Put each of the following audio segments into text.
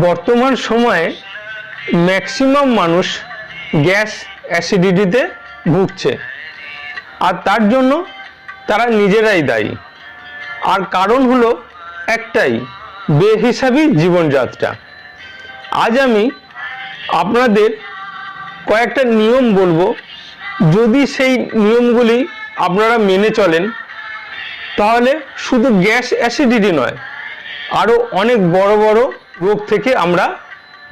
বর্তমান সময়ে ম্যাক্সিমাম মানুষ গ্যাস অ্যাসিডিটিতে ভুগছে। আর তার জন্য তারা নিজেরাই দায়ী। আর কারণ হলো একটাই, বেহিসাবি জীবনযাত্রা। আজ আমি আপনাদের কয়েকটা নিয়ম বলব। যদি সেই নিয়মগুলি আপনারা মেনে চলেন, তাহলে শুধু গ্যাস অ্যাসিডিটি নয় আরও অনেক বড় বড় রোগ থেকে আমরা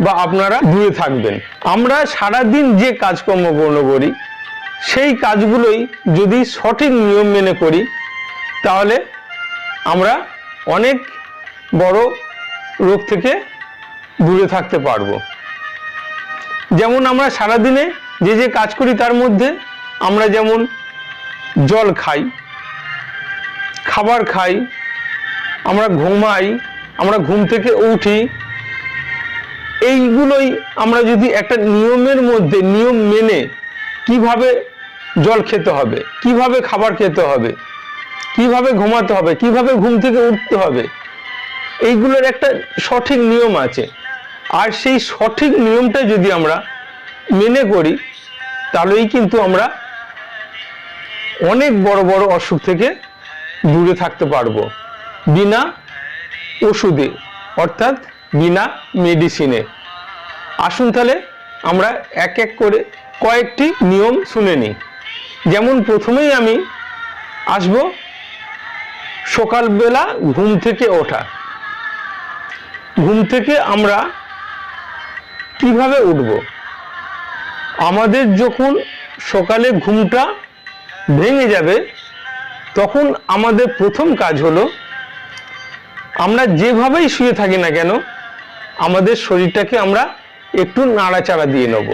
বা আপনারা দূরে থাকবেন। আমরা সারাদিন যে কাজকর্মপূর্ণ করি, সেই কাজগুলোই যদি সঠিক নিয়ম মেনে করি, তাহলে আমরা অনেক বড় রোগ থেকে দূরে থাকতে পারব। যেমন আমরা সারাদিনে যে যে কাজ করি, তার মধ্যে আমরা যেমন জল খাই, খাবার খাই, আমরা ঘুমাই আমরা ঘুম থেকে উঠি। এইগুলোই আমরা যদি একটা নিয়মের মধ্যে, নিয়ম মেনে কীভাবে জল খেতে হবে, কীভাবে খাবার খেতে হবে, কীভাবে ঘুমাতে হবে, কীভাবে ঘুম থেকে উঠতে হবে, এইগুলোর একটা সঠিক নিয়ম আছে। আর সেই সঠিক নিয়মটা যদি আমরা মেনে করি, তাহলেই কিন্তু আমরা অনেক বড় বড় অসুখ থেকে দূরে থাকতে পারব। বিনা ওষুধে, অর্থাৎ বিনা মেডিসিনে। আসুন তাহলে আমরা এক এক করে কয়েকটি নিয়ম শুনে নিই। যেমন প্রথমেই আমি আসব সকালবেলা ঘুম থেকে ওঠা। ঘুম থেকে আমরা কীভাবে উঠব? আমাদের যখন সকালে ঘুমটা ভেঙে যাবে, তখন আমাদের প্রথম কাজ হলো আমরা যেভাবেই শুয়ে থাকি না কেন, আমাদের শরীরটাকে আমরা একটু নাড়াচাড়া দিয়ে নেব।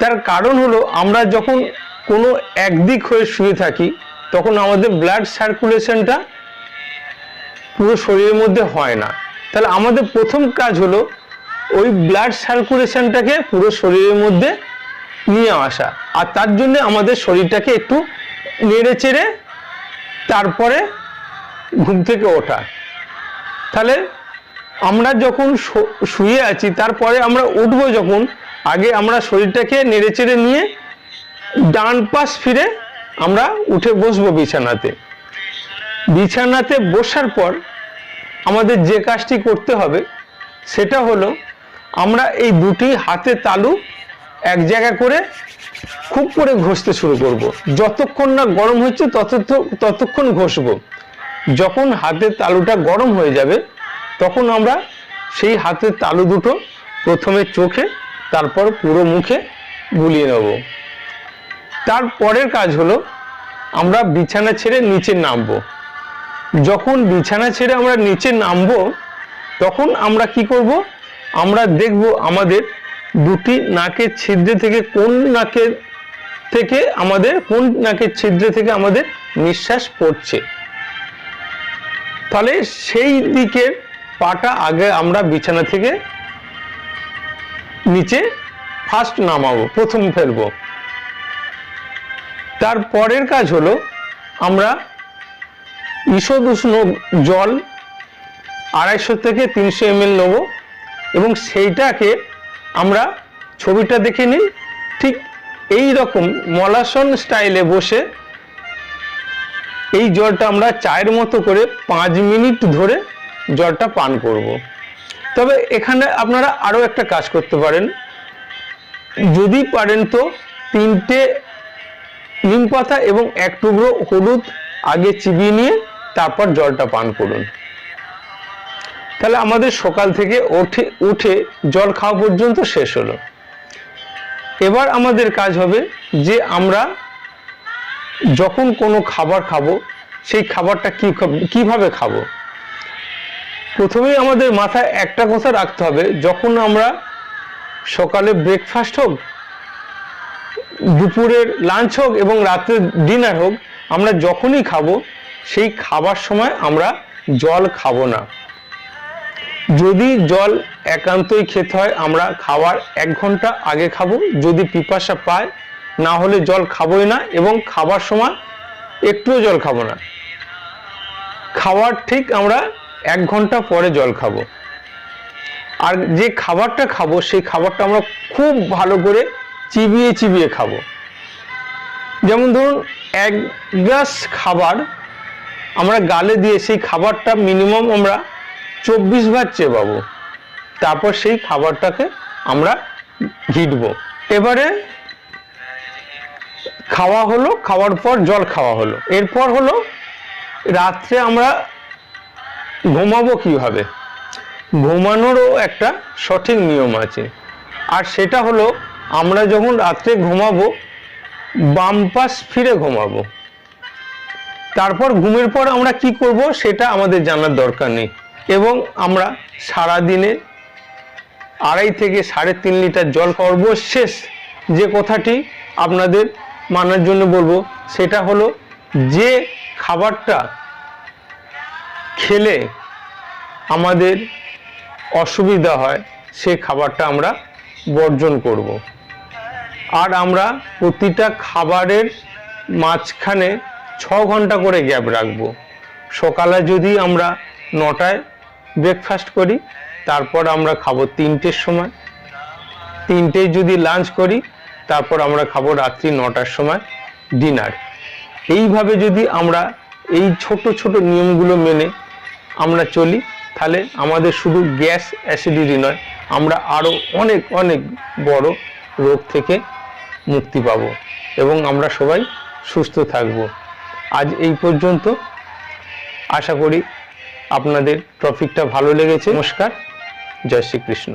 তার কারণ হলো, আমরা যখন কোনো একদিক হয়ে শুয়ে থাকি, তখন আমাদের ব্লাড সার্কুলেশনটা পুরো শরীরের মধ্যে হয় না। তাহলে আমাদের প্রথম কাজ হলো, ওই ব্লাড সার্কুলেশনটাকে পুরো শরীরের মধ্যে নিয়ে আসা। আর তার জন্য আমাদের শরীরটাকে একটু নেড়ে চেড়ে তারপরে ঘুম থেকে ওঠা। তাহলে আমরা যখন শুয়ে আছি, তারপরে আমরা উঠবো যখন, আগে আমরা শরীরটাকে নেড়ে চেড়ে নিয়ে ডান পাশ ফিরে আমরা উঠে বসবো বিছানাতে বিছানাতে বসার পর আমাদের যে কাজটি করতে হবে, সেটা হলো আমরা এই দুটি হাতে তালু এক জায়গা করে খুব করে ঘষতে শুরু করব। যতক্ষণ না গরম হচ্ছে তত ততক্ষণ ঘষবো যখন হাতের তালুটা গরম হয়ে যাবে, তখন আমরা সেই হাতের তালু দুটো প্রথমে চোখে, তারপর পুরো মুখে বুলিয়ে নেব। তারপরের কাজ হলো, আমরা বিছানা ছেড়ে নিচে নামবো। যখন বিছানা ছেড়ে আমরা নিচে নামবো, তখন আমরা কি করব? আমরা দেখব আমাদের দুটি নাকের ছিদ্রে থেকে কোন নাকের থেকে আমাদের, কোন নাকের ছিদ্রে থেকে আমাদের নিঃশ্বাস পড়ছে। তাহলে সেই দিকের পাটা আগে আমরা বিছানা থেকে নিচে ফার্স্ট নামাবো, প্রথম ফেলব। তার পরের কাজ হলো আমরা ঈষদ উষ্ণ জল আড়াইশো থেকে তিনশো এম এল নেব এবং সেইটাকে আমরা ছবিটা দেখে নিন ঠিক এই রকম মলাসন স্টাইলে বসে এই জলটা আমরা চায়ের মতো করে পাঁচ মিনিট ধরে জলটা পান করব। তবে এখানে আপনারা আরও একটা কাজ করতে পারেন। যদি পারেন তো তিনটে নিম পাতা এবং এক টুকরো হলুদ আগে চিবিয়ে নিয়ে তারপর জলটা পান করুন। তাহলে আমাদের সকাল থেকে উঠে উঠে জল খাওয়া পর্যন্ত শেষ হলো। এবার আমাদের কাজ হবে যে আমরা যখন কোনো খাবার খাব, সেই খাবারটা কি কীভাবে খাব? প্রথমেই আমাদের মাথায় একটা কথা রাখতে হবে, যখন আমরা সকালে ব্রেকফাস্ট হোক, দুপুরের লাঞ্চ হোক এবং রাতের ডিনার হোক, আমরা যখনই খাব, সেই খাবার সময় আমরা জল খাব না। যদি জল একান্তই খেতে হয়, আমরা খাওয়ার এক ঘণ্টা আগে খাব, যদি পিপাসা পায় না হলে জল খাবোই না এবং খাবার সময় একটুও জল খাব না। খাওয়ার ঠিক আমরা এক ঘণ্টা পরে জল খাব। আর যে খাবারটা খাব, সেই খাবারটা আমরা খুব ভালো করে চিবিয়ে চিবিয়ে খাব। যেমন ধরুন, এক গ্লাস খাবার আমরা গালে দিয়ে সেই খাবারটা মিনিমাম আমরা চব্বিশ বার চেবাবো। তারপর সেই খাবারটাকে আমরা ঘিটবো। এবারে খাওয়া হলো, খাওয়ার পর জল খাওয়া হলো। এরপর হলো, রাত্রে আমরা ঘুমাবো কীভাবে? ঘুমানোরও একটা সঠিক নিয়ম আছে। আর সেটা হলো, আমরা যখন রাত্রে ঘুমাবো, বাম পাশ ফিরে ঘুমাবো। তারপর ঘুমের পর আমরা কি করব, সেটা আমাদের জানার দরকার নেই। এবং আমরা সারা দিনে আড়াই থেকে সাড়ে তিন লিটার জল সর্বশেষ যে কথাটি আপনাদের মানার জন্য বলব, সেটা হলো যে খাবারটা খেলে আমাদের অসুবিধা হয়, সে খাবারটা আমরা বর্জন করব। আর আমরা প্রতিটা খাবারের মাঝখানে ছ ঘণ্টা করে গ্যাপ রাখব। সকালে যদি আমরা নটায় ব্রেকফাস্ট করি, তারপর আমরা খাব তিনটের সময়। তিনটে যদি লাঞ্চ করি তারপর আমরা খাব রাত্রি নটার সময় ডিনার। এইভাবে যদি আমরা এই ছোট ছোট নিয়মগুলো মেনে আমরা চলি, তাহলে আমাদের শুধু গ্যাস অ্যাসিডিটি নয়, আমরা আরও অনেক অনেক বড় রোগ থেকে মুক্তি পাব এবং আমরা সবাই সুস্থ থাকব। আজ এই পর্যন্ত। আশা করি আপনাদের টপিকটা ভালো লেগেছে। নমস্কার, জয় শ্রীকৃষ্ণ।